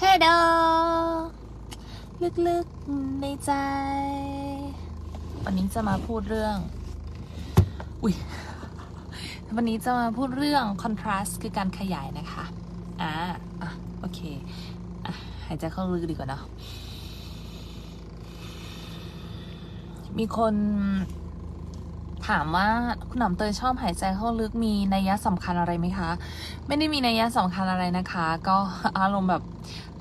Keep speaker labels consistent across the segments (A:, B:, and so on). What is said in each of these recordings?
A: เฮโดลึกๆในใจ วันนี้จะมาพูดเรื่อง อุ้ยวันนี้จะมาพูดเรื่อง contrast คือการขยายนะคะ อ่าอะโอเคอะหายใจเข้าลึกดีกว่าเนอะมีคนถามว่าคุณหนำเตยชอบหายใจเข้าลึกมีนัยยะสำคัญอะไรไหมคะ ไม่ได้มีนัยยะสำคัญอะไรนะคะ ก็อารมณ์แบบ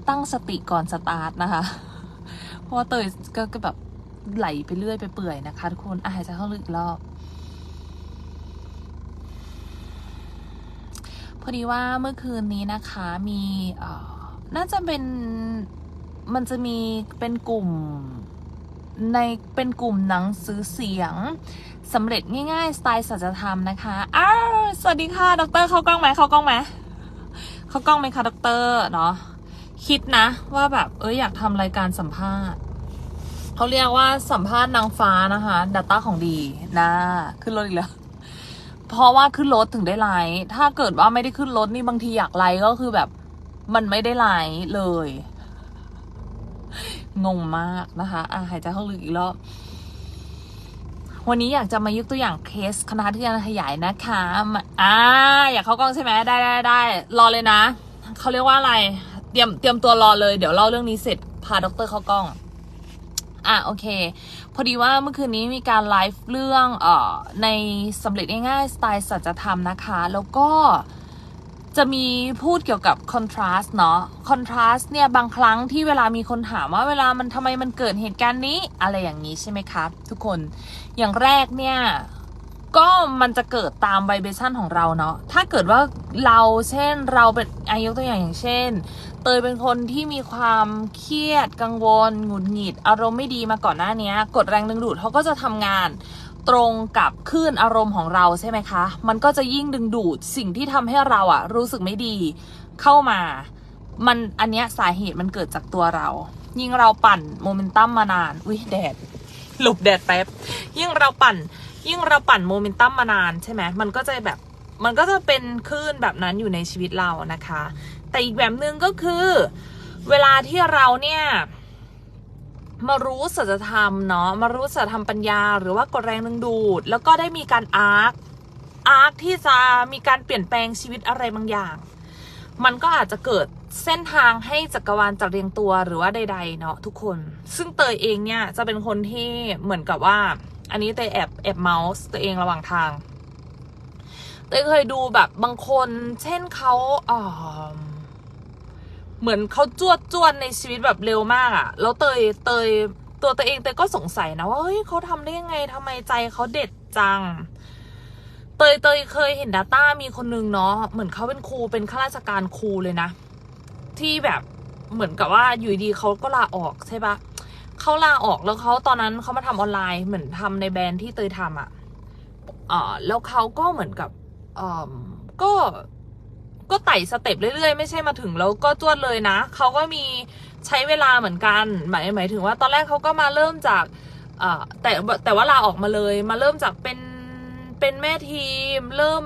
A: ตั้งสติก่อนสตาร์ทนะคะ เพราะว่าเตยก็ก็แบบไหลไปเรื่อยไปเปื่อยนะคะทุกคนอะหายใจเข้าลึกรอบ พอดีว่าเมื่อคืนนี้นะคะมีน่าจะเป็นมันจะมีเป็นกลุ่มในเป็นกลุ่มหนังสือเสียงสำเร็จง่ายๆ สไตล์สัจธรรมนะคะอ้าวสวัสดีค่ะ ดร เข้ากล้องไหมเข้ากล้องไหมเข้ากล้องไหมคะดร เนาะ คิดนะ ว่าแบบเอออยากทำรายการสัมภาษณ์เขาเรียกว่าสัมภาษณ์นางฟ้านะคะ Data ของดีนะขึ้นรถอีกแล้วเพราะว่าขึ้นรถถึงได้ไลฟ์ถ้าเกิดว่าไม่ได้ขึ้นรถนี่บางทีอยากไลฟ์ก็คือแบบ มันไม่ได้ไลฟ์เลย งงมากนะคะอะหายใจเข้าลึกอีกรอบวันนี้อยากจะมายกตัวอย่างเคสคณะที่การขยายนะคะอ่าอยากเข้ากล้องใช่ไหมได้ได้ได้รอเลยนะเขาเรียกว่าอะไร เตรียมเตรียมตัวรอเลย เดี๋ยวเล่าเรื่องนี้เสร็จพาดรเข้ากล้อง อะโอเค พอดีว่าเมื่อคืนนี้มีการไลฟ์เรื่องเอ่อในสำเร็จง่ายๆสไตล์สัจธรรมนะคะ แล้วก็จะมีพูดเกี่ยวกับ contrast เนาะ contrast เนี่ยบางครั้งที่เวลามีคนถามว่าเวลามันทำไมมันเกิดเหตุการณ์นี้ อะไรอย่างนี้ใช่ไหมครับทุกคนอย่างแรกเนี่ย ก็มันจะเกิดตามไวเบชันของเราเนาะ ถ้าเกิดว่าเราเช่นเราเป็นอายกตัวอย่างอย่างเช่น เตยเป็นคนที่มีความเครียดกังวล หงุดหงิด อารมณ์ไม่ดีมาก่อนหน้านี้กดแรงดึงดูดเขาก็จะทำงานตรงกับคลื่นอารมณ์ของเราใช่ไหมคะ มันก็จะยิ่งดึงดูดสิ่งที่ทำให้เราอะรู้สึกไม่ดีเข้ามา มันอันเนี้ยสาเหตุมันเกิดจากตัวเรา ยิ่งเราปั่นโมเมนตัมมานาน อุ้ยแดดหลบแดดแป๊บ ยิ่งเราปั่น ยิ่งเราปั่นโมเมนตัมมานานใช่ไหมมันก็จะแบบมันก็จะเป็นคลื่นแบบนั้นอยู่ในชีวิตเรานะคะ แต่อีกแบบหนึ่งก็คือ เวลาที่เราเนี่ยมารู้สัจธรรมเนาะมารู้สัจธรรมปัญญา หรือว่ากดแรงดึงดูด แล้วก็ได้มีการอาร์คอาร์คที่จะมีการเปลี่ยนแปลงชีวิตอะไรบางอย่าง มันก็อาจจะเกิดเส้นทางให้จักรวาลจัดเรียงตัวหรือว่าใด ๆ เนาะทุกคน ซึ่งเตยเองเนี่ยจะเป็นคนที่เหมือนกับว่า อันนี้เตยแอบแอบเมาส์ตัวเองระหว่างทางเตยเคยดูแบบบางคน เช่นเขาเออเหมือนเขาจวดจวนในชีวิตแบบเร็วมากอะแล้วเตยเตยตัวเตยเองเตยก็สงสัยนะว่าเฮ้ยเขาทำได้ยังไงทำไมใจเขาเด็ดจัง เตยเตยเคยเห็นดาต้ามีคนนึงเนาะเหมือนเขาเป็นครูเป็นข้าราชการครูเลยนะ ที่แบบเหมือนกับว่าอยู่ดีเขาก็ลาออกใช่ปะ เขาลาออกแล้วเขาตอนนั้นเขามาทำออนไลน์เหมือนทำในแบรนด์ที่เตยทำอะ่ะเออแล้วเขาก็เหมือนกับเออก็ก็ไต่สเต็ปเรื่อยๆ ไม่ใช่มาถึงแล้วก็จวดเลยนะเขาก็มีใช้เวลาเหมือนกัน หมายหมายถึงว่าตอนแรกเขาก็มาเริ่มจากแต่แต่ว่าลาออกมาเลย มาเริ่มจากเป็นเป็นแม่ทีม เริ่ม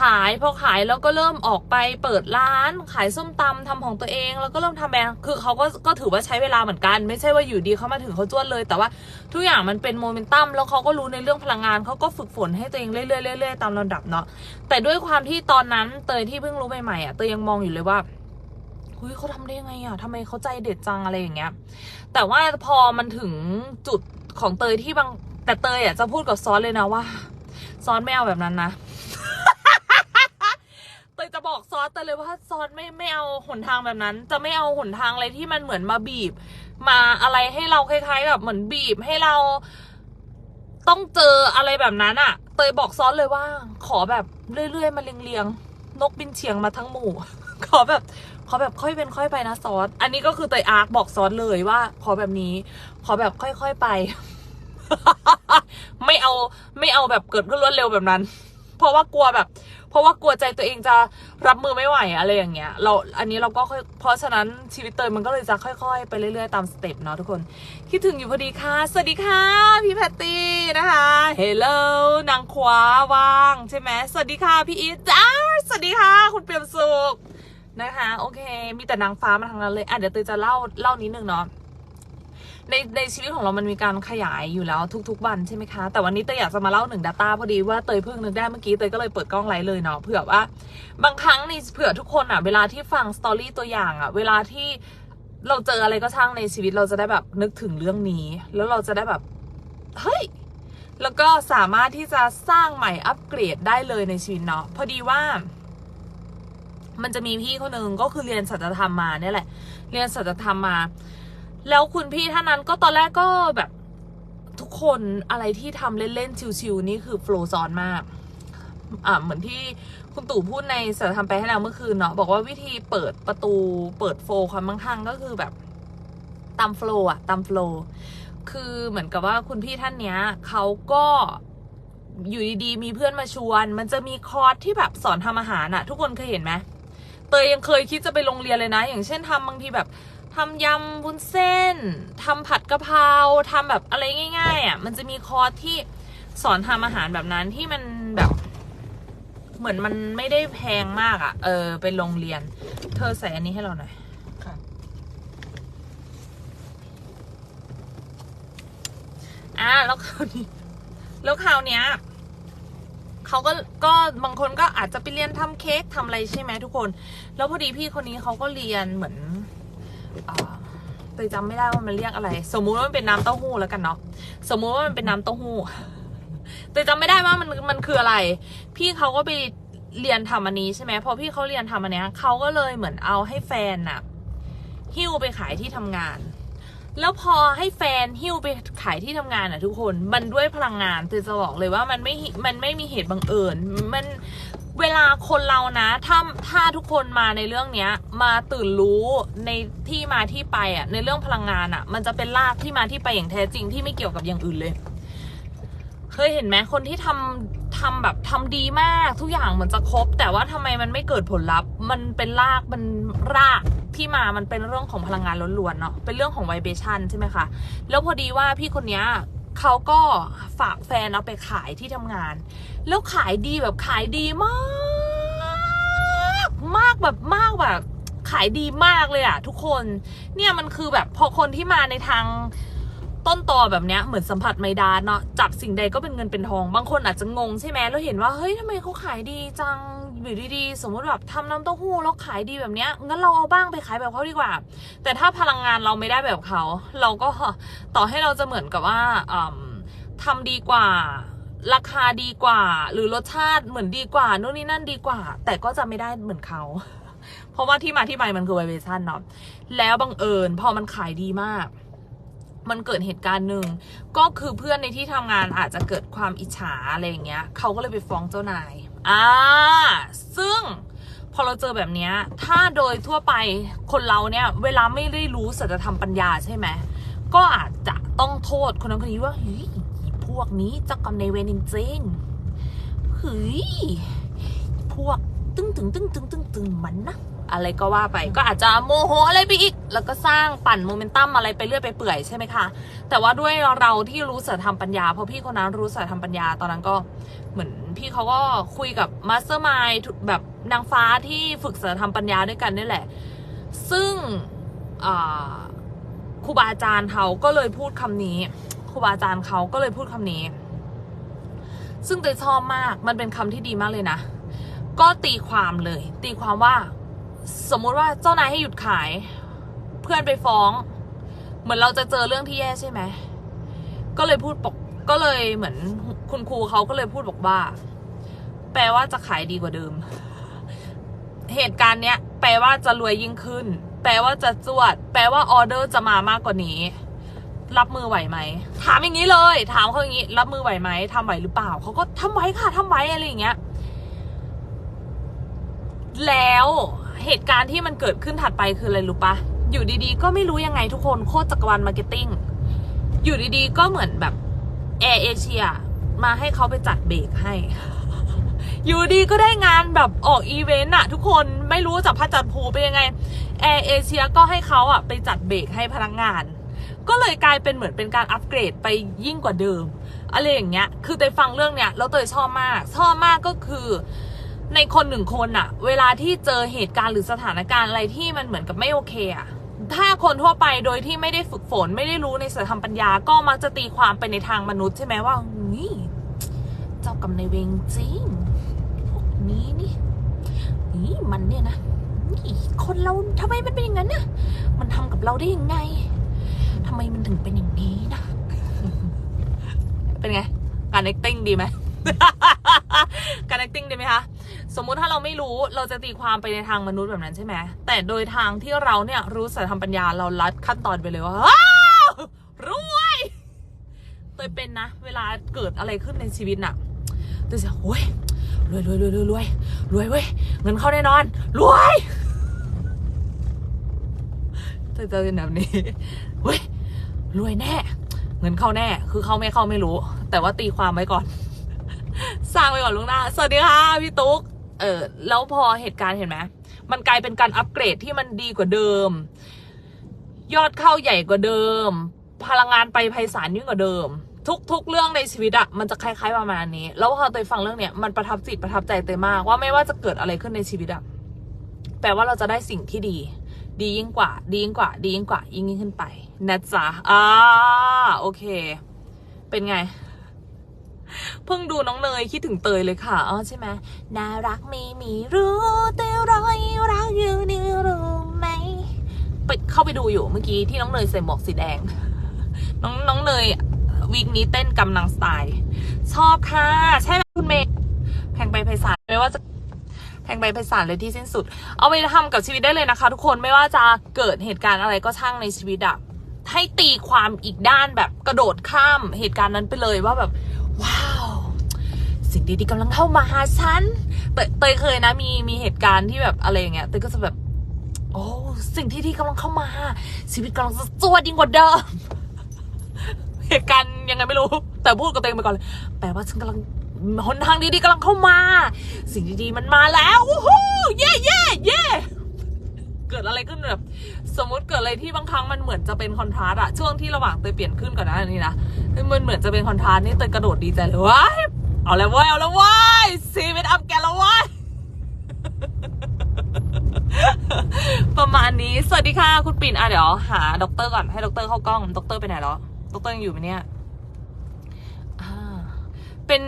A: ขายพอขายแล้วก็เริ่มออกไปเปิดร้าน ขายส้มตำทำของตัวเอง แล้วก็เริ่มทำแบรนด์คือเขาก็ก็ถือว่าใช้เวลาเหมือนกัน ไม่ใช่ว่าอยู่ดีเขามาถึงเขาจวดเลย แต่ว่าทุกอย่างมันเป็นโมเมนตัมแล้วเขาก็รู้ในเรื่องพลังงานเขาก็ฝึกฝนให้ตัวเองเรื่อยๆเรื่อยๆตามลำดับเนาะแต่ด้วยความที่ตอนนั้นเตยที่เพิ่งรู้ใหม่ๆอะเตยยังมองอยู่เลยว่าเฮ้ยเขาทำได้ยังไงอะทำไมเขาใจเด็ดจังอะไรอย่างเงี้ย แต่ว่าพอมันถึงจุดของเตยที่บาง แต่เตยอะจะพูดกับซอนเลยนะว่า ซอนไม่เอาแบบนั้นนะ เตยจะบอกซอสเตยเลยว่าซอสไม่ไม่เอาหนทางแบบนั้น จะไม่เอาหนทางอะไรที่มันเหมือนมาบีบ มาอะไรให้เราคล้ายๆกับเหมือนบีบให้เราต้องเจออะไรแบบนั้นอะเตยบอกซอสเลยว่า ขอแบบเรื่อยๆมาเรียงๆนกบินเฉียงมาทั้งหมู่ ขอแบบขอแบบค่อยเป็นค่อยไปนะซอสอันนี้ก็คือเตยอาร์คบอกซอสเลยว่า ขอแบบนี้ ขอแบบค่อยๆไป ไม่เอาไม่เอาแบบเกิดขึ้นรวดเร็วแบบนั้น เพราะว่ากลัวแบบ เพราะว่ากลัวใจตัวเองจะรับมือไม่ไหวอะไรอย่างเงี้ย เราอันนี้เราก็ค่อยเพราะฉะนั้นชีวิตเตยมันก็เลยจะค่อย ๆ ไปเรื่อยๆตามสเต็ปเนาะทุกคนคิดถึงอยู่พอดีค่ะ สวัสดีค่ะ พี่แพตตี้นะคะเฮลโลนางขวาว่างใช่ไหมสวัสดีค่ะพี่อีทจ้าสวัสดีค่ะ คุณเปี่ยมสุขนะคะ โอเค มีแต่นางฟ้ามาทางนั้นเลยอะเดี๋ยวเตยจะเล่าเล่านิดนึงเนาะ ในในชีวิตของเรามันมีการขยายอยู่แล้วทุกๆวันใช่ไหมคะ แต่วันนี้เตยอยากจะมาเล่าหนึ่ง Data พอดีว่าเตยเพิ่งนึกได้เมื่อกี้เตยก็เลยเปิดกล้องไลฟ์เลยเนาะเผื่อว่า บางครั้งนี่เผื่อทุกคนอะเวลาที่ฟังสตอรี่ตัวอย่างอะเวลาที่เราเจออะไรก็ช่างในชีวิตเราจะได้แบบนึกถึงเรื่องนี้ แล้วเราจะได้แบบเฮ้ยแล้วก็สามารถที่จะสร้างใหม่อัปเกรดได้เลยในชีวิตเนาะพอดีว่า มันจะมีพี่คนหนึ่งก็คือเรียนสัจธรรมมาเนี่ยแหละ เรียนสัจธรรมมา แล้วคุณพี่ท่านนั้นก็ตอนแรกก็แบบทุกคนอะไรที่ทำเล่นๆชิวๆนี่คือโฟล์ซอนมาก อ่าเหมือนที่คุณตู่พูดในสัจธรรมไปให้เราเมื่อคืนเนาะบอกว่าวิธีเปิดประตูเปิดโฟล์ความมั่งคั่งก็คือแบบตามโฟล์อะตามโฟล์คือเหมือนกับว่าคุณพี่ท่านเนี้ยเขาก็อยู่ดีๆ มีเพื่อนมาชวน มันจะมีคอร์สที่แบบสอนทำอาหารอะทุกคนเคยเห็นไหมเตยยังเคยคิดจะไปโรงเรียนเลยนะ อย่างเช่นทำบางทีแบบ ทำยำวุ้นเส้นทำผัดกะเพราทำแบบอะไรง่าย ๆอะมันจะมีคอร์สที่สอนทำอาหารแบบนั้นที่มันแบบ เหมือนมันไม่ได้แพงมากอะ่ะ เออเป็นโรงเรียน เธอใส่อันนี้ให้เราหน่อย
B: ค่ะ
A: อะแล้วคราวนี้แล้วคราวเนี้ยเขาก็ก็บางคนก็อาจจะไปเรียนทำเค้กทำอะไรใช่ไหมทุกคน แล้วพอดีพี่คนนี้เขาก็เรียนเหมือนอ่า เตยจำไม่ได้ว่ามันเรียกอะไร สมมุติว่ามันเป็นน้ำเต้าหู้แล้วกันเนาะสมมุติว่ามันเป็นน้ำเต้าหู้แต่จำไม่ได้ว่ามันมันคืออะไร พี่เขาก็ไปเรียนทำอันนี้ใช่ไหมพอพี่เขาเรียนทำอันเนี้ยเขาก็เลยเหมือนเอาให้แฟนน่ะหิ้วไปขายที่ทำงาน แล้วพอให้แฟนหิ้วไปขายที่ทำงานอะทุกคน มันด้วยพลังงานคือจะบอกเลยว่ามันไม่ มันไม่มีเหตุบังเอิญ มัน เวลาคนเรานะ ถ้าถ้าทุกคนมาในเรื่องเนี้ย มาตื่นรู้ในที่มาที่ไปอะ ในเรื่องพลังงานอะ มันจะเป็นรากที่มาที่ไปอย่างแท้จริงที่ไม่เกี่ยวกับอย่างอื่นเลย เคยเห็นไหมคนที่ทำทำแบบทำดีมากทุกอย่างเหมือนจะครบ แต่ว่าทำไมมันไม่เกิดผลลัพธ์ มันเป็นรากมันรากที่มามันเป็นเรื่องของพลังงานล้วนๆเนาะเป็นเรื่องของไวเบชันใช่ไหมคะแล้วพอดีว่าพี่คนเนี้ย เขาก็ฝากแฟนเอาไปขายที่ทำงาน แล้วขายดีแบบขายดีมาก มากแบบมากแบบขายดีมากเลยอะทุกคน เนี่ยมันคือแบบพอคนที่มาในทางต้นตอแบบเนี้ยเหมือนสัมผัสไมดานเนาะจับสิ่งใดก็เป็นเงินเป็นทอง บางคนอาจจะงงใช่ไหมแล้วเห็นว่าเฮ้ยทำไมเขาขายดีจัง อยู่ดีๆ สมมติแบบทำน้ำเต้าหู้แล้วขายดีแบบเนี้ยงั้นเราเอาบ้างไปขายแบบเขาดีกว่า แต่ถ้าพลังงานเราไม่ได้แบบเขา เราก็ต่อให้เราจะเหมือนกับว่าทำดีกว่าราคาดีกว่า หรือรสชาติเหมือนดีกว่านู่นนี่นั่นดีกว่า แต่ก็จะไม่ได้เหมือนเขาเพราะว่าที่มาที่ไปมันคือไวเบชันเนาะแล้วบังเอิญพอมันขายดีมากมันเกิดเหตุการณ์หนึ่งก็คือเพื่อนในที่ทำงานอาจจะเกิดความอิจฉาอะไรอย่างเงี้ยเขาก็เลยไปฟ้องเจ้านาย อ่า ซึ่งพอเราเจอแบบนี้ถ้าโดยทั่วไปคนเราเนี่ย เวลาไม่ได้รู้สัจธรรมปัญญาใช่ไหม ก็อาจจะต้องโทษคนนั้นคนนี้ว่าเฮ้ยพวกนี้เจ้ากรรมในายเวรจริงๆเฮ้ยพวกตึ้งตึงตึ้งตึงตึงตึงมันนะ อะไรก็ว่าไป ก็อาจจะโมโหอะไรไปอีก แล้วก็สร้างปั่นโมเมนตัมอะไรไปเรื่อยไปเปื่อยใช่ไหมคะแต่ว่าด้วยเราที่รู้สัจธรรมปัญญาเพราะพี่คนนั้นรู้สัจธรรมปัญญาตอนนั้นก็เหมือนพี่เขาก็คุยกับมาสเตอร์มายแบบนางฟ้าที่ฝึกสัจธรรมปัญญาด้วยกันนี่แหละ ซึ่งครูบาอาจารย์เขาก็เลยพูดคำนี้ครูบาอาจารย์เขาก็เลยพูดคำนี้ ซึ่งเตยชอบมากมันเป็นคำที่ดีมากเลยนะก็ตีความเลย ตีความว่า สมมุติว่าเจ้านายให้หยุดขาย เพื่อนไปฟ้อง เหมือนเราจะเจอเรื่องที่แย่ใช่ไหมก็เลยพูดปกก็เลยเหมือนคุณครูเขาก็เลยพูดบอกว่า แปลว่าจะขายดีกว่าเดิม เหตุการณ์เนี้ย แปลว่าจะรวยยิ่งขึ้น แปลว่าจะจวด แปลว่าออเดอร์จะมามากกว่านี้ รับมือไหวไหมถามอย่างนี้เลย ถามเขาอย่างนี้ รับมือไหวไหมทำไหวหรือเปล่าเขาก็ทำไหวค่ะทำไหวอะไรอย่างเงี้ย แล้ว เหตุการณ์ที่มันเกิดขึ้นถัดไปคืออะไรรู้ปะอยู่ดีๆ ก็ไม่รู้ยังไงทุกคนโคตรจักรวาลมาร์เก็ตติ้งอยู่ดีๆ ก็เหมือนแบบแอร์เอเชียมาให้เขาไปจัดเบรกให้ อยู่ดีก็ได้งานแบบออกอีเวนต์อะทุกคนไม่รู้จากพัดจัดภูเป็นยังไงแอร์เอเชียก็ให้เขาอะไปจัดเบรกให้พนักงาน ก็เลยกลายเป็นเหมือนเป็นการอัปเกรดไปยิ่งกว่าเดิมอะไรอย่างเงี้ย คือเตยฟังเรื่องเนี้ยแล้วเตยชอบมาก ชอบมากก็คือ ในคนหนึ่งคนอะเวลาที่เจอเหตุการณ์หรือสถานการณ์อะไรที่มันเหมือนกับไม่โอเคอะถ้าคนทั่วไปโดยที่ไม่ได้ฝึกฝนไม่ได้รู้ในศีลธรรมปัญญา ก็มักจะตีความไปในทางมนุษย์ใช่ไหมว่านี่เจ้ากรรมในายเวรจริงพวกนี้นี่นี่มันเนี่ยนะนี่คนเราทำไมมันเป็นอย่างนั้นน่ะมันทำกับเราได้ยังไงทำไมมันถึงเป็นอย่างนี้นะเป็นไงการ acting ดีไหมการ acting ดีไหมคะ สมมุติถ้าเราไม่รู้เราจะตีความไปในทางมนุษย์แบบนั้นใช่ไหมแต่โดยทางที่เราเนี่ยรู้สัจธรรมปัญญาเราลัดขั้นตอนไปเลยว่ารวยเตยเป็นนะ เวลาเกิดอะไรขึ้นในชีวิตน่ะเตยจะโอ้ยรวยรวยรวยรวยรวยรวยเว้ยเงินเข้าแน่นอน รวยเตยจะเป็นแบบนี้เว้ยรวยแน่ เงินเข้าแน่ คือเข้าไม่เข้าไม่รู้ แต่ว่าตีความไว้ก่อนสร้างไว้ก่อนลุงหน้า สวัสดีค่ะ พี่ตุ๊ก เออแล้วพอเหตุการณ์เห็นไหมมันกลายเป็นการอัปเกรดที่มันดีกว่าเดิม ยอดเข้าใหญ่กว่าเดิม พลังงานไปไพศาลยิ่งกว่าเดิม ทุกๆเรื่องในชีวิตอะมันจะคล้ายๆประมาณนี้ แล้วพอเตยฟังเรื่องเนี้ยมันประทับจิตประทับใจเตยมากว่าไม่ว่าจะเกิดอะไรขึ้นในชีวิตอะแปลว่าเราจะได้สิ่งที่ดีดียิ่งกว่า ดียิ่งกว่า ดียิ่งกว่า ยิ่งยิ่งขึ้นไป นะจ๊ะ อ่า โอเค เป็นไง เพิ่งดูน้องเนยคิดถึงเตยเลยค่ะอ๋อใช่ไหมน่ารักไม่มีรู้แต่รอยรักอยู่ในรู้ไหมไปเข้าไปดูอยู่เมื่อกี้ที่น้องเนยใส่หมวกสีแดง น้องน้องเนยวีคนี้เต้นกำลังสไตล์ ชอบค่ะ ใช่ไหมคุณเมย์แพงไปไพศาลไม่ว่าจะแพงไปไพศาลเลยที่สิ้นสุด เอาไปทำกับชีวิตได้เลยนะคะ ทุกคนไม่ว่าจะเกิดเหตุการณ์อะไรก็ช่างในชีวิตอะให้ตีความอีกด้านแบบกระโดดข้ามเหตุการณ์นั้นไปเลยว่าแบบ ว้าว สิ่งดีๆกำลังเข้ามาหาฉันเตยเตยเคยนะมีมีเหตุการณ์ที่แบบอะไรอย่างเงี้ยเตยก็จะแบบ โอ้สิ่งที่ดีกำลังเข้ามา ชีวิตกำลังจะจวดยิ่งกว่าเดิมเหตุการณ์ยังไงไม่รู้ แต่พูดกับเองไปก่อนเลยแปลว่าฉันกำลังหนทางดีๆกำลังเข้ามา สิ่งดีๆมันมาแล้ววู้ฮู้เย่เย่เย่ เกิดอะไรขึ้นแบบสมมุติเกิดอะไรที่บางครั้งมันเหมือนจะเป็นคอนทราสอะช่วงที่ระหว่างเตยเปลี่ยนขึ้นก่อนนะอันนี้นะมันเหมือนจะเป็นคอนทราสนี่เตยกระโดดดีใจเลยว้ายเอาแล้วว้ยเอาแล้วว้ยซีเป็นอัพแกแล้วว้ยประมาณนี้สวัสดีค่ะคุณปิ่นอะเดี๋ยวหาด็อกเตอร์ก่อนให้ด็อกเตอร์เข้ากล้องด็อกเตอร์ไปไหนแล้วด็อกเตอร์ยังอยู่ไหมเนี่ยอ่าเป็น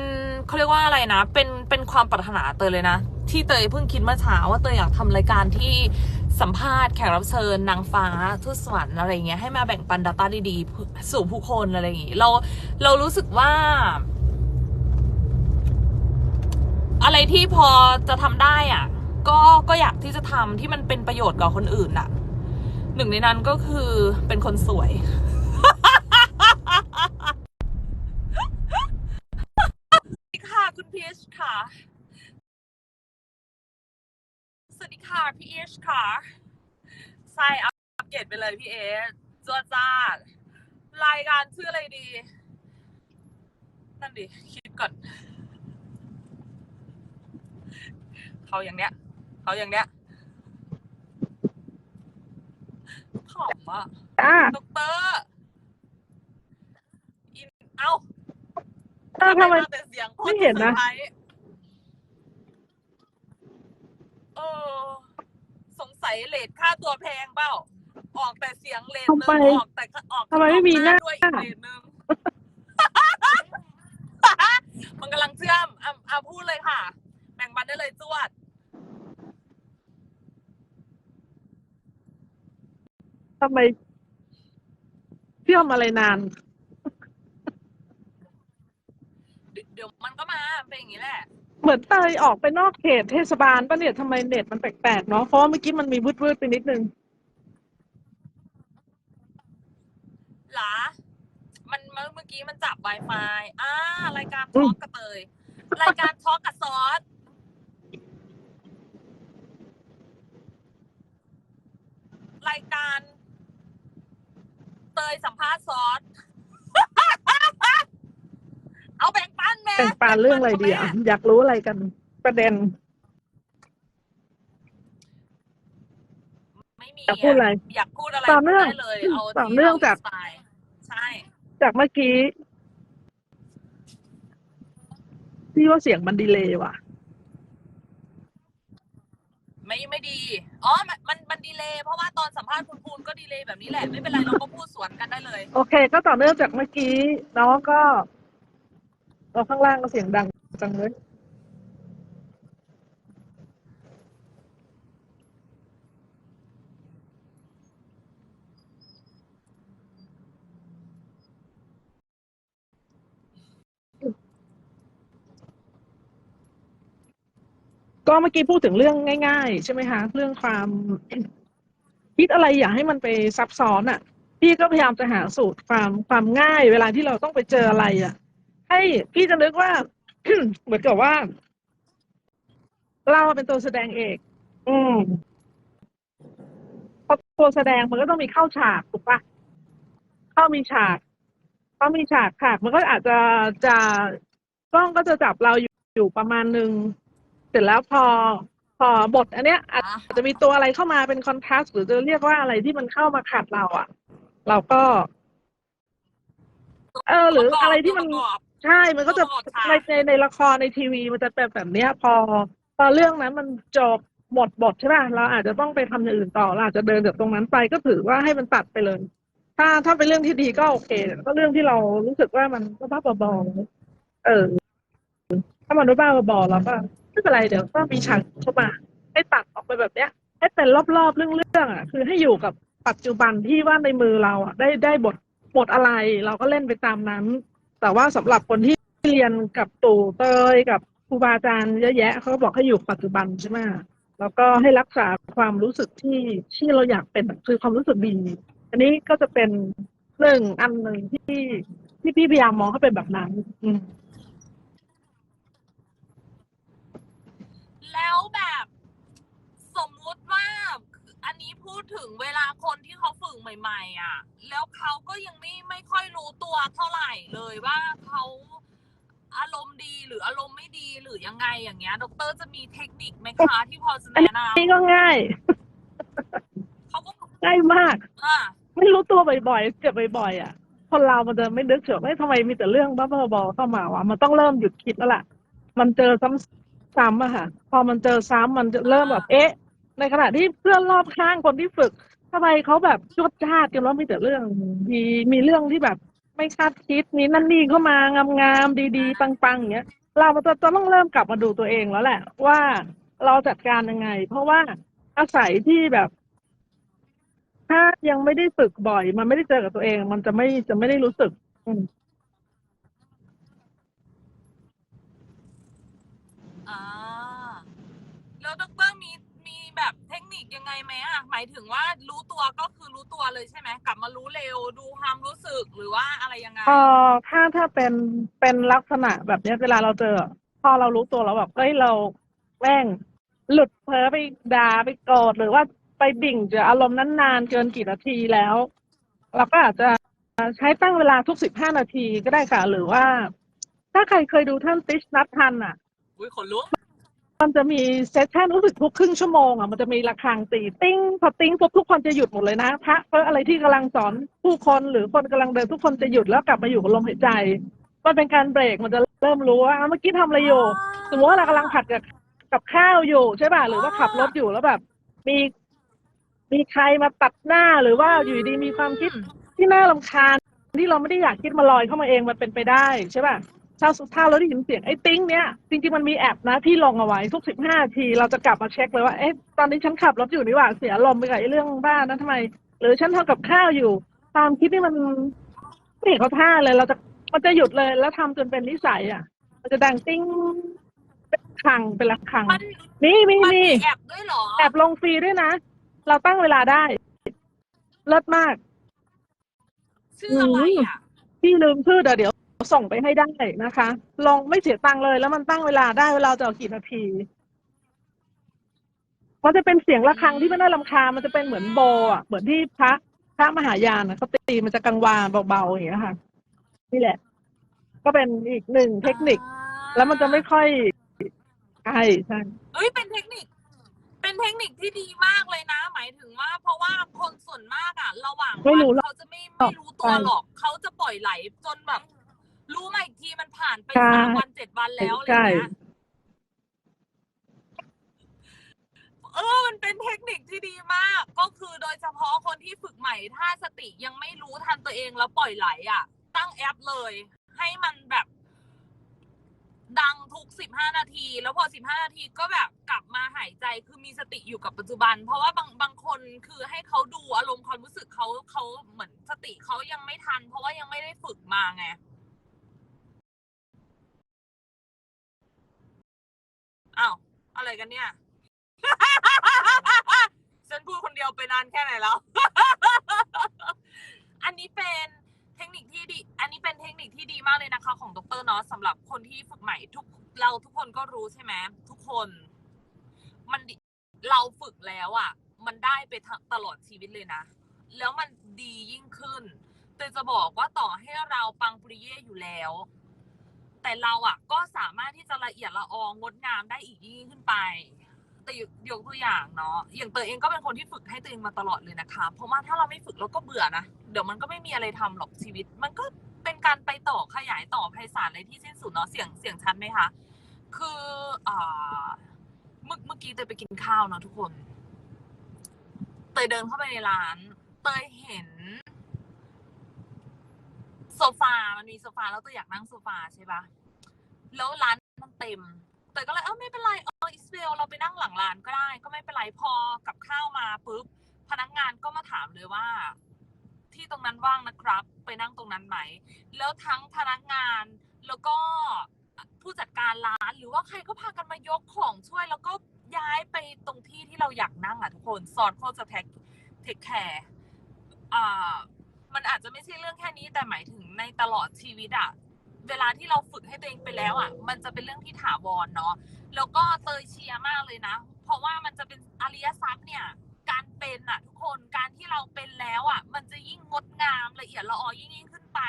A: เขาเรียกว่าอะไรนะ เป็นเป็นความปรารถนาเตยเลยนะ ที่เตยเพิ่งคิดเมื่อเช้าว่าเตยอยากทำรายการที่ สัมภาษณ์แขกรับเชิญนางฟ้าทูตสวรรค์อะไรเงี้ยให้มาแบ่งปัน Data ดีๆ สู่ผู้คนอะไรอย่างงี้เราเรารู้สึกว่า อะไรที่พอจะทำได้อะ ก็ก็อยากที่จะทำที่มันเป็นประโยชน์กับคนอื่นน่ะ หนึ่งในนั้นก็คือเป็นคนสวยสวัสดีค่ะคุณพีชค่ะ วัสดีค่ะ พี่เอชค่ะ ใช่อัปเกรดไปเลยพี่เอชจวดจ้ารายการชื่ออะไรดี นั่นดิ คิดก่อน เขาอย่างเนี้ย เขาอย่างเนี้ยผอมอะ
B: จ้า
A: ด็อกเตอร์อิน เอ้า
B: จ้าทำไมา
A: แต่เสียงโคตร
B: ไม่เห็นนะ
A: ซอร์ไพรส์เออ สงสัย เลทค่าตัวแพงเปล่า ออกแต่เสียงเลทหนึ่ง
B: ทำไม
A: ออกแต่ออก
B: ทำไมไม่มีหน้า
A: ด้วยอีกเลทหนึ่งมันกำลังเชื่อมอะอะพูดเลยค่ะแบ่งปันได้เลยจวด
B: ทำไมเชื่อมอะไรนาน
A: เดี๋ยวเดี๋ยวมันก็มาเป็นอย่างนี้แหละ
B: เหมือนเตยออกไปนอกเขตเทศบาลปะเนี่ยทำไมเน็ตมันแปลกๆเนาะเพราะว่าเมื่อกี้มันมีวืดๆไปนิดนึง
A: หรอมันเมื่อเมื่อกี้มันจับ Wi-Fi อ่ารายการ
B: อื
A: ทอ
B: ม
A: ล์กกับเตยรายการทอล์กกับซอสรายการ เตยสัมภาษณ์ซอส เอาแบ่งปันแม่
B: แบ่งปานเรื่องอะไรดีอะอยากรู้อะไรกัน ประเด็น
A: ไม่มี
B: อยากพูดอะไร
A: อยากพูดอะไร
B: ต่อเนื่อง
A: พูดได้เลยเอา
B: ต่อ
A: ที่
B: เนื่อง
A: ร
B: จาก
A: สไตล์ใช่
B: จากเมื่อกี้พี่ว่าเสียงมันดีเลย์ว่ะ
A: อ๋อมันมันมันดีเลย์เพราะว่าตอนสัมภาษณ์คุณภูนก็ดีเลย์แบบนี้แหละ ไม่เป็นไรเราก็พูดสวนกันได้เลย
B: โอเค ก็ต่อเนื่องจากเมื่อกี้เนาะก็ เราข้างล่างก็เสียงดังจังเลยก็เมื่อกี้พูดถึงเรื่องง่ายๆ ใช่ไหมคะ เรื่องความคิดอะไรอย่าให้มันไปซับซ้อนอะ พี่ก็พยายามจะหาสูตรความความง่าย เวลาที่เราต้องไปเจออะไรอะ ให้พี่จะนึกว่า เหมือนกับว่า เราเป็นตัวแสดงเอก อืมพอตัวแสดงมันก็ต้องมีเข้าฉากถูกปะเข้ามีฉากเข้ามีฉากฉากมันก็อาจจะจะกล้องก็จะจับเราอยู่อยู่ประมาณหนึ่งเสร็จแล้วพอพอบท อันเนี้ย อาจ
A: อะ
B: อาจจะมีตัวอะไรเข้ามาเป็นคอนทราสต์หรือจะเรียกว่าอะไรที่มันเข้ามาขัดเราอะ เราก็ เออ หรืออะไรที่มัน
A: ตัวประกอบ
B: ใช่มันก็จะ
A: ตัวประกอบฉาก
B: ในในในละครในทีวีมันจะเป็นแบบเนี้ยพอพอเรื่องนั้นมันจบหมดบทใช่ป่ะเราอาจจะต้องไปทำอย่างอื่นต่อเราอาจจะเดินจากตรงนั้นไปก็ถือว่าให้มันตัดไปเลย ถ้าถ้าเป็นเรื่องที่ดีก็โอเคแต่ก็เรื่องที่เรารู้สึกว่ามันก็บ้าๆบอๆเออ ถ้ามันบ้าๆบอๆเราก็ไม่เป็นไรเดี๋ยวก็มีฉากเข้ามาให้ตัดออกไปแบบเนี้ย ให้เป็นรอบๆเรื่องๆอะ คือให้อยู่กับปัจจุบันที่ว่าในมือเราอะ ได้ได้บทบทอะไร เราก็เล่นไปตามนั้น แต่ว่าสำหรับคนที่เรียนกับตู่เตยกับครูบาอาจารย์เยอะแยะเขาบอกให้อยู่ปัจจุบันใช่ไหมแล้วก็ให้รักษาความรู้สึกที่ที่เราอยากเป็นคือความรู้สึกดี อันนี้ก็จะเป็นหนึ่งอันหนึ่งที่ที่พี่พยายามมองให้เป็นแบบนั้น อื
A: แล้วแบบสมมุติว่า อันนี้พูด ถึงเวลาคนที่เขาฝึกใหม่ ๆ อะ แล้วเขาก็ยังไม่ไม่ค่อยรู้ตัวเท่าไหร่เลยว่าเขาอารมณ์ดีหรืออารมณ์ไม่ดีหรือยังไงอย่างเงี้ย ดรจะมีเทคนิคไหมคะที่พอจะ
B: อัน
A: แนะน
B: นี้ก็ง่ายำ
A: เขาก็
B: ง่ายมาก
A: อ่า
B: ไม่รู้ตัวบ่อยๆ เจ็บบ่อยๆอะ คนเรามันจะไม่นึกเฉยไม่ทำไมมีแต่เรื่องบ้าๆบอๆเข้ามาวะมันต้องเริ่มหยุดคิดแล้วล่ะ มันเจอซ้ำๆอะค่ะ พอมันเจอซ้ำมันจะเริ่มแบบเอ๊ะ ในขณะที่เพื่อนรอบข้างคนที่ฝึกทำไมเขาแบบจวดจ้าดกันแล้วมีแต่เรื่องมีมีเรื่องที่แบบไม่คาดคิดมีนั่นนี่เข้ามางามๆดีๆ ปังๆอย่างเงี้ย เราจะต้องเริ่มกลับมาดูตัวเองแล้วแหละ ว่าเราจัดการยังไง เพราะว่าอาศัยที่แบบ ถ้ายังไม่ได้ฝึกบ่อย มันไม่ได้เจอกับตัวเอง มันจะไม่จะไม่ได้รู้สึก อืม
A: อ่า แบบเทคนิคยังไงไหมอะหมายถึงว่ารู้ตัวก็คือรู้ตัวเลยใช่ไหมกลับมารู้เร็วดูความรู้สึกหรือว่าอะไรยังไง
B: พอถ้าถ้าเป็นเป็นลักษณะแบบเนี้ยเวลาเราเจอ พอเรารู้ตัวแล้วแบบเฮ้ยเราแม่งหลุดเพ้อไปด่าไปโกรธหรือว่าไปดิ่งเจออารมณ์นั้นนานเกินกี่นาทีแล้ว เราก็อาจจะใช้ตั้งเวลาทุกสิบห้านาทีก็ได้ค่ะ หรือว่า ถ้าใครเคยดูท่านติชนัททันอะ
A: อุ้ยขนลุก
B: มันจะมีเซสชั่นรู้สึกทุกครึ่งชั่วโมงอะมันจะมีระฆังตีติ้งพอติ้งปุ๊บทุกคนจะหยุดหมดเลยนะพระเพราะอะไรที่กำลังสอนผู้คนหรือคนกำลังเดินทุกคนจะหยุดแล้วกลับมาอยู่กับลมหายใจมันเป็นการเบรกมันจะเริ่มรู้ว่าเมื่อกี้ทำอะไรอยู่สมมติว่าเรากำลังผัดกับกับข้าวอยู่ใช่ป่ะหรือว่าขับรถอยู่แล้วแบบ มีมีใครมาตัดหน้าหรือว่าอยู่ดีมีความคิดที่น่ารำคาญที่เราไม่ได้อยากคิดมาลอยเข้ามาเองมันเป็นไปได้ใช่ป่ะ ถ้าถ้าเราได้ยินเสียงไอ้ติ้งเนี้ยจริงๆมันมีแอปนะที่ลงเอาไว้ทุกสิบห้าทีเราจะกลับมาเช็คเลยว่าเอ๊ะตอนนี้ฉันขับรถอยู่นี่หว่าเสียลมณ์ไปกับไอ้เรื่องบ้านนั้นทำไม หรือฉันทำกับข้าวอยู่ความคิดนี่มันไม่เห็นเขาท่าเลยเราจะมันจะหยุดเลยแล้วทำจนเป็นนิสัยอะ มันจะดังติ้งเป็นคลังเป็นระฆัง
A: มัน
B: นี่มี
A: มัน
B: มี
A: มีแอบด้วยเหรอ
B: แอบลงฟรีด้วยนะ เราตั้งเวลาได้เลิศมาก
A: ชื่ออะไรอะ
B: พี่ลืมชื่อเดี๋ยวเดี๋ยว ส่งไปให้ได้นะคะ ลองไม่เสียตังค์เลย แล้วมันตั้งเวลาได้เวลาจะเอากี่นาทีมันจะเป็นเสียงระฆังที่ไม่น่ารำคาญมันจะเป็นเหมือนโบอะเหมือนที่พระพระมหายานอะเขาตีมันจะกังวานเบาๆอย่างเงี้ยค่ะ นี่แหละ ก็เป็นอีกหนึ่งเทคนิค แล้วมันจะไม่ค่อยใช่ใช่
A: เอ้ยเป็นเทคนิค เป็นเทคนิคที่ดีมากเลยนะ หมายถึงว่า เพราะว่าคนส่วนมากอะ ระหว่าง
B: ไม่
A: วัน
B: รู้หรอก
A: เขาจะไม่ไม่รู้ตัว
B: ใช่
A: หรอกเขาจะปล่อยไหลจนแบบ รู้มาอีกทีมันผ่านไป
B: ใช่
A: สามวันเจ็ดวันแล้วอะไร
B: ใช่
A: เงี้ยเออมันเป็นเทคนิคที่ดีมาก ก็คือโดยเฉพาะคนที่ฝึกใหม่ ถ้าสติยังไม่รู้ทันตัวเองแล้วปล่อยไหลอะ ตั้งแอปเลย ให้มันแบบ ดังทุกสิบห้านาที แล้วพอสิบห้านาทีก็แบบกลับมาหายใจคือมีสติอยู่กับปัจจุบัน เพราะว่าบางบางคนคือให้เขาดูอารมณ์ความรู้สึกเขาเขาเหมือนสติเขายังไม่ทัน เพราะว่ายังไม่ได้ฝึกมาไง อ้าวอะไรกันเนี่ย ฉันพูดคนเดียวไปนานแค่ไหนแล้ว อันนี้เป็นเทคนิคที่ดี อันนี้เป็นเทคนิคที่ดีมากเลยนะคะ ของดรเนาะสำหรับคนที่ฝึกใหม่ทุกเราทุกคนก็รู้ใช่ไหมทุกคน มันดีเราฝึกแล้วอะ่ะ มันได้ไปทั้งตลอดชีวิตเลยนะ แล้วมันดียิ่งขึ้นแต่จะบอกว่าต่อให้เราปังปริเย่อยู่แล้ว แต่เราอะก็สามารถที่จะละเอียดละอองงดงามได้อีกยิ่งขึ้นไป แต่ยกยกตัวอย่างเนาะอย่างเตยเองก็เป็นคนที่ฝึกให้ตัวเองมาตลอดเลยนะคะ เพราะว่าถ้าเราไม่ฝึกเราก็เบื่อนะเดี๋ยวมันก็ไม่มีอะไรทำหรอกชีวิต มันก็เป็นการไปต่อขยายต่อไพศาลอะไรที่สิ้นสุดเนาะเสียงเสียงชัดไหมคะคืออ่าเมื่อเมื่อกี้เตยไปกินข้าวเนาะทุกคนเตยเดินเข้าไปในร้านเตยเห็น โซฟา มันมีโซฟาแล้วเตยอยากนั่งโซฟาใช่ปะแล้วร้านมันเต็มแต่ก็เลยเออไม่เป็นไรเอออิสเบลเราไปนั่งหลังร้านก็ได้ ก็ไม่เป็นไรพอกับข้าวมาปุ๊บพนักงานก็มาถามเลยว่า ที่ตรงนั้นว่างนะครับ ไปนั่งตรงนั้นไหม แล้วทั้งพนักงานแล้วก็ผู้จัดการร้านหรือว่าใครก็พากันมายกของช่วยแล้วก็ย้ายไปตรงที่ที่เราอยากนั่งอะทุกคนซอนโคจะแท็กเทคแคร์อ่า มันอาจจะไม่ใช่เรื่องแค่นี้แต่หมายถึงในตลอดชีวิตอะเวลาที่เราฝึกให้ตัวเองไปแล้วอะมันจะเป็นเรื่องที่ถาวรเนาะแล้วก็เตยเชียร์มากเลยนะ เพราะว่ามันจะเป็นอริยทรัพย์เนี่ย การเป็นอะทุกคนการที่เราเป็นแล้วอะมันจะยิ่งงดงามละเอียดละออยิ่งยิ่งขึ้นไป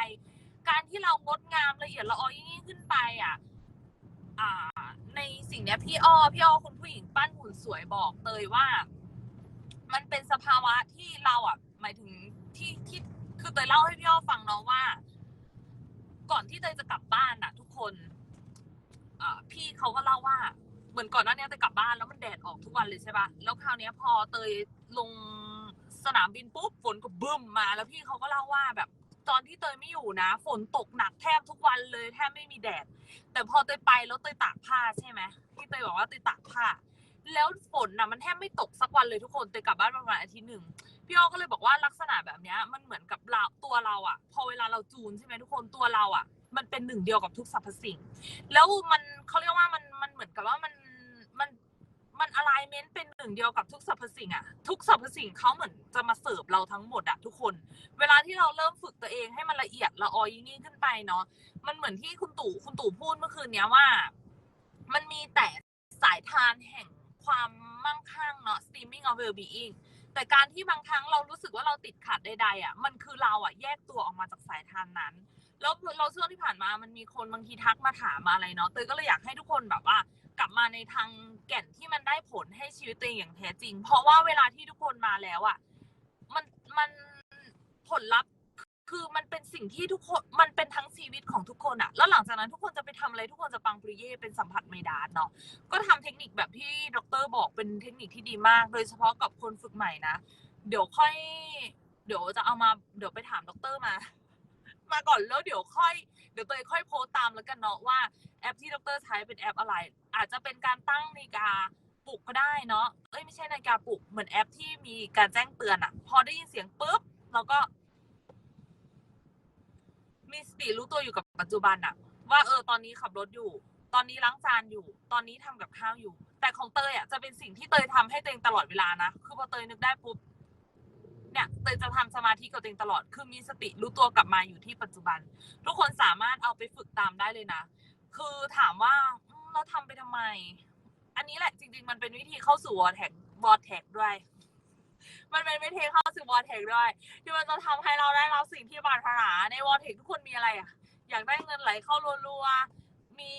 A: การที่เรางดงามละเอียดละออยิ่งยิ่งขึ้นไปอะอ่า ในสิ่งเนี้ยพี่อ้อพี่อ้อคุณผู้หญิงปั้นหุ่นสวยบอกเตยว่า มันเป็นสภาวะที่เราอะหมายถึงที่ที่ คือเตยเล่าให้พี่อ้อฟังเนาะว่า ก่อนที่เตยจะกลับบ้านอะทุกคนอพี่เขาก็เล่าว่า เหมือนก่อนหน้านี้เตยกลับบ้านแล้วมันแดดออกทุกวันเลยใช่ปะแล้วคราวนี้พอเตยลงสนามบินปุ๊บฝนก็บึ้มมา แล้วพี่เขาก็เล่าว่าแบบตอนที่เตยไม่อยู่นะ ฝนตกหนักแทบทุกวันเลยแทบไม่มีแดด แต่พอเตยไปแล้วเตยตากผ้าใช่ไหมที่เตยบอกว่าเตยตากผ้า แล้วฝนนะมันแทบไม่ตกสักวันเลยทุกคนเตยกลับบ้านประมาณอาทิตย์หนึ่ง พี่อ้อก็เลยบอกว่าลักษณะแบบเนี้ยมันเหมือนกับเราตัวเราอะพอเวลาเราจูนใช่ไหมทุกคนตัวเราอะมันเป็นหนึ่งเดียวกับทุกสรรพสิ่ง แล้วมันเขาเรียกว่ามันมันเหมือนกับว่ามันมันมันอะไรเมนต์เป็นหนึ่งเดียวกับทุกสรรพสิ่งอะทุกสรรพสิ่งเขาเหมือนจะมาเสิร์ฟเราทั้งหมดอะทุกคน เวลาที่เราเริ่มฝึกตัวเองให้มันละเอียดละออยิ่งยิ่งขึ้นไปเนาะมันเหมือนที่คุณตู่คุณตู่พูดเมื่อคืนเนี้ยว่า มันมีแต่สายทานแห่งความมั่งคั่งเนาะ streaming of well-being แต่การที่บางครั้งเรารู้สึกว่าเราติดขัดใดๆอะมันคือเราอะแยกตัวออกมาจากสายทานนั้น แล้วเราช่วงที่ผ่านมามันมีคนบางทีทักมาถามมาอะไรเนาะเตยก็เลยอยากให้ทุกคนแบบว่า กลับมาในทางแก่นที่มันได้ผลให้ชีวิตตัวเองอย่างแท้จริง เพราะว่าเวลาที่ทุกคนมาแล้วอะมันมันผลลัพธ์ คือมันเป็นสิ่งที่ทุกคนมันเป็นทั้งชีวิตของทุกคนอะแล้วหลังจากนั้นทุกคนจะไปทำอะไรทุกคนจะปังปริเย่เป็นสัมผัสไมดานเนาะก็ทำเทคนิคแบบที่ดรบอกเป็นเทคนิคที่ดีมาก โดยเฉพาะกับคนฝึกใหม่นะเดี๋ยวค่อย เดี๋ยวจะเอามาเดี๋ยวไปถามดรมา มาก่อนแล้วเดี๋ยวค่อยเดี๋ยวเตยค่อยโพสตตามแล้วกันเนาะว่าแอปที่ดรใช้เป็นแอปอะไร อาจจะเป็นการตั้งนาฬิกาปลุกก็ได้เนาะเอ้ยไม่ใช่นาฬิกาปลุกเหมือนแอปที่มีการแจ้งเตือนอะพอได้ยินเสียงปุ๊บเราก็ มีสติรู้ตัวอยู่กับปัจจุบันอะว่าเออตอนนี้ขับรถอยู่ ตอนนี้ล้างจานอยู่ ตอนนี้ทำกับข้าวอยู่ แต่ของเตยอะจะเป็นสิ่งที่เตยทำให้ตัวเองตลอดเวลานะคือพอเตยนึกได้ปุ๊บเนี่ยเตยจะทำสมาธิกับตัวเองตลอด คือมีสติรู้ตัวกลับมาอยู่ที่ปัจจุบัน ทุกคนสามารถเอาไปฝึกตามได้เลยนะ คือถามว่าเราทำไปทำไม อันนี้แหละจริง ๆ มันเป็นวิธีเข้าสู่วอร์แท็กวอร์แท็กด้วย มันเป็นวิธีเข้าสู่วอร์แท็กด้วยที่มันจะทำให้เราได้รับสิ่งที่ปรารถนาในวอร์เทคทุกคนมีอะไรอะ อยากได้เงินไหลเข้ารัวๆมี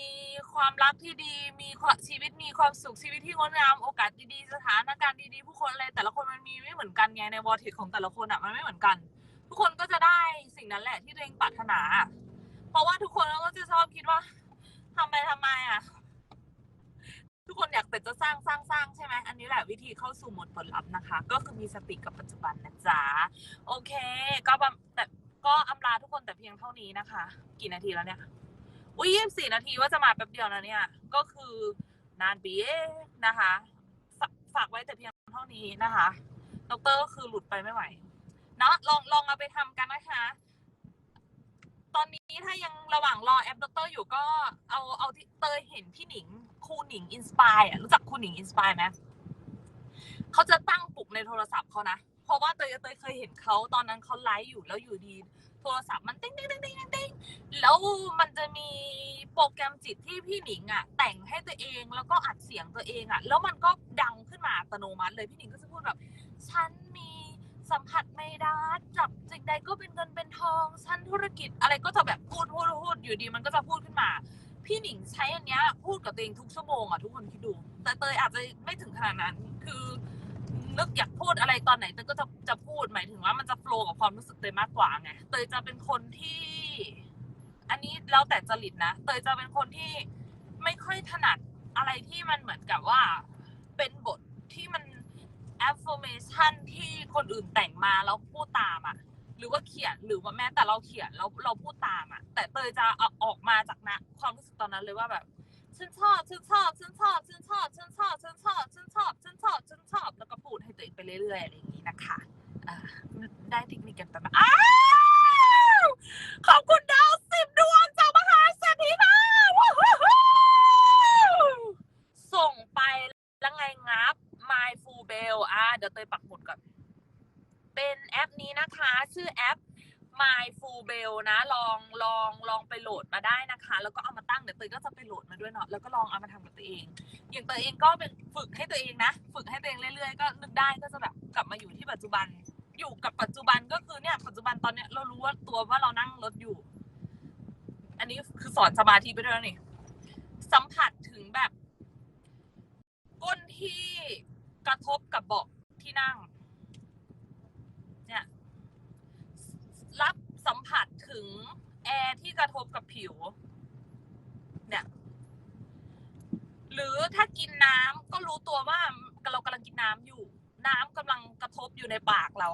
A: ความรักที่ดี มีชีวิตมีความสุขชีวิตที่งดงามโอกาสดีๆสถานการณ์ดีๆผู้คนอะไรแต่ละคนมันมีไม่เหมือนกันไงในวอร์เทคของแต่ละคนอะมันไม่เหมือนกัน ทุกคนก็จะได้สิ่งนั้นแหละที่ตัวเองปรารถนา เพราะว่าทุกคนก็จะชอบคิดว่าทำไปทำไมอะ ทุกคนอยากแต่จะสร้างสร้างสร้างใช่ไหมอันนี้แหละวิธีเข้าสู่โหมดผลลัพธ์นะคะ ก็คือมีสติกับปัจจุบันนะจ๊ะโอเค ก็แต่ก็อำลาทุกคนแต่เพียงเท่านี้นะคะ กี่นาทีแล้วเนี่ยอุ้ยยี่งสี่นาทีว่าจะมาแป๊บเดียวนะเนี่ย ก็คือนานปีนะคะฝฝากไว้แต่เพียงเท่านี้นะคะดกเตอรก็คือหลุดไปไม่ไหวเนาะลองลองเอาไปทำกันนะคะตอนนี้ถ้ายังระหว่างรอแอปดรอยู่ก็เอาเอาที่เตยเห็นพี่หนิง ครูหนิงอินสปายอะรู้จักครูหนิงอินสปายไหมเขาจะตั้งปลุกในโทรศัพท์เขานะ เพราะว่าเตยเตยเคยเห็นเขาตอนนั้นเขาไลฟ์อยู่แล้วอยู่ดี โทรศัพท์มันติ้งติ้งติ้งติ้งติ้งติ้งแล้วมันจะมีโปรแกรมจิตที่พี่หนิงอะ แต่งให้ตัวเองแล้วก็อัดเสียงตัวเองอะ แล้วมันก็ดังขึ้นมาอัตโนมัติเลยพี่หนิงก็จะพูดแบบฉันมีสัมผัสไม่ได้จับสิ่งใดก็เป็นเงินเป็นทองฉันธุรกิจอะไรก็จะแบบพูดพูดพูดอยู่ดีมันก็จะพูดขึ้นมา พี่หนิงใช้อันเนี้ย พูดกับตัวเองทุกชั่วโมงอะทุกคนคิดดู แต่เตยอาจจะไม่ถึงขนาดนั้น คือนึกอยากพูดอะไรตอนไหนเตยก็จะจะพูดหมายถึงว่ามันจะโฟล์กับความรู้สึกเตยมากกว่าไงเตยจะเป็นคนที่ อันนี้แล้วแต่จริตนะเตยจะเป็นคนที่ไม่ค่อยถนัดอะไรที่มันเหมือนกับว่า เป็นบทที่มัน affirmation ที่คนอื่นแต่งมาแล้วพูดตามอะ หรือว่าเขียนหรือว่าแม้แต่เราเขียนแล้วเราพูดตามอะแต่เตยจะอออกมาจากนะความรู้สึกตอนนั้นเลยว่าแบบฉันชอบฉันชอบฉันชอบฉันชอบฉันชอบฉันชอบฉันชอบฉันชอบฉันชอบแล้วก็พูดให้ตัวเองไปเรื่อยๆอะไรอย่างนี้นะคะได้เทคนิคกันไปไหมอ้าขอบคุณดาวสิบดวงจากมหาเศรษฐีค่ะว้าส่งไปแล้วไงงับ My Full Bell อะเดี๋ยวเตยปักหมุดก่อน เป็นแอปนี้นะคะ ชื่อแอป My Full Bell นะลองลองลองไปโหลดมาได้นะคะ แล้วก็เอามาตั้งเดี๋ยวเตยก็จะไปโหลดมาด้วยเนาะแล้วก็ลองเอามาทำกับตัวเอง อย่างตัวเองก็เป็นฝึกให้ตัวเองนะ ฝึกให้ตัวเองเรื่อยๆ ก็นึกได้ก็จะแบบกลับมาอยู่ที่ปัจจุบัน อยู่กับปัจจุบันก็คือเนี่ยปัจจุบันตอนเนี้ยเรารู้ว่าตัวว่าเรานั่งรถอยู่ อันนี้คือสอนสมาธิไปด้วยแล้วนี่สัมผัสถึงแบบก้นที่กระทบกับเบาะที่นั่ง เนี่ย รับ สัมผัสถึงแอร์ที่กระทบกับผิว เนี่ย หรือถ้ากินน้ำก็รู้ตัวว่าเรากำลังกินน้ำอยู่ น้ำกำลังกระทบอยู่ในปากเรา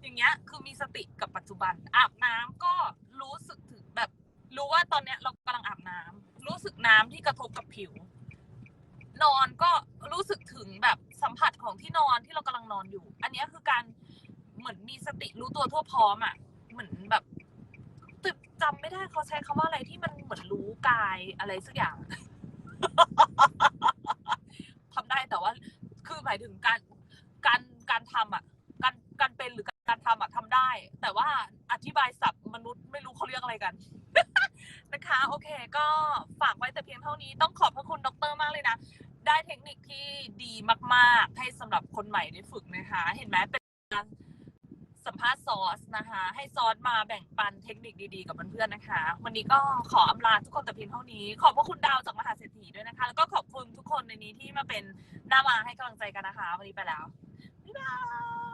A: อย่างเงี้ย คือมีสติกับปัจจุบัน อาบน้ำก็รู้สึกถึงแบบ รู้ว่าตอนเนี้ยเรากำลังอาบน้ำรู้สึกน้ำที่กระทบกับผิว นอนก็รู้สึกถึงแบบสัมผัสของที่นอนที่เรากำลังนอนอยู่ อันนี้คือการเหมือนมีสติรู้ตัวทั่วพร้อมอะ เหมือนแบบตึกจำไม่ได้เขาใช้คำว่าอะไรที่มันเหมือนรู้กายอะไรสักอย่างทำได้แต่ว่า คือหมายถึงการการการทำอะ การการเป็นหรือการทำอะทำได้ แต่ว่าอธิบายศัพท์มนุษย์ไม่รู้เขาเรียกอะไรกัน นะคะ โอเค ก็ฝากไว้แต่เพียงเท่านี้ต้องขอบพระคุณดรมากเลยนะ ได้เทคนิคที่ดีมาก ๆ ให้สำหรับคนใหม่ได้ฝึกนะคะ เห็นไหมเป็นการ สัมภาษณ์ซอสนะคะ ให้ซอสมาแบ่งปันเทคนิคดีๆ กับเพื่อนๆนะคะ วันนี้ก็ขออำลาทุกคนแต่เพียงเท่านี้ ขอบพระคุณดาวจากมหาเศรษฐีด้วยนะคะ แล้วก็ขอบคุณทุกคนในนี้ที่มาเป็นหน้ามาให้กำลังใจกันนะคะ วันนี้ไปแล้วบ๊ายบาย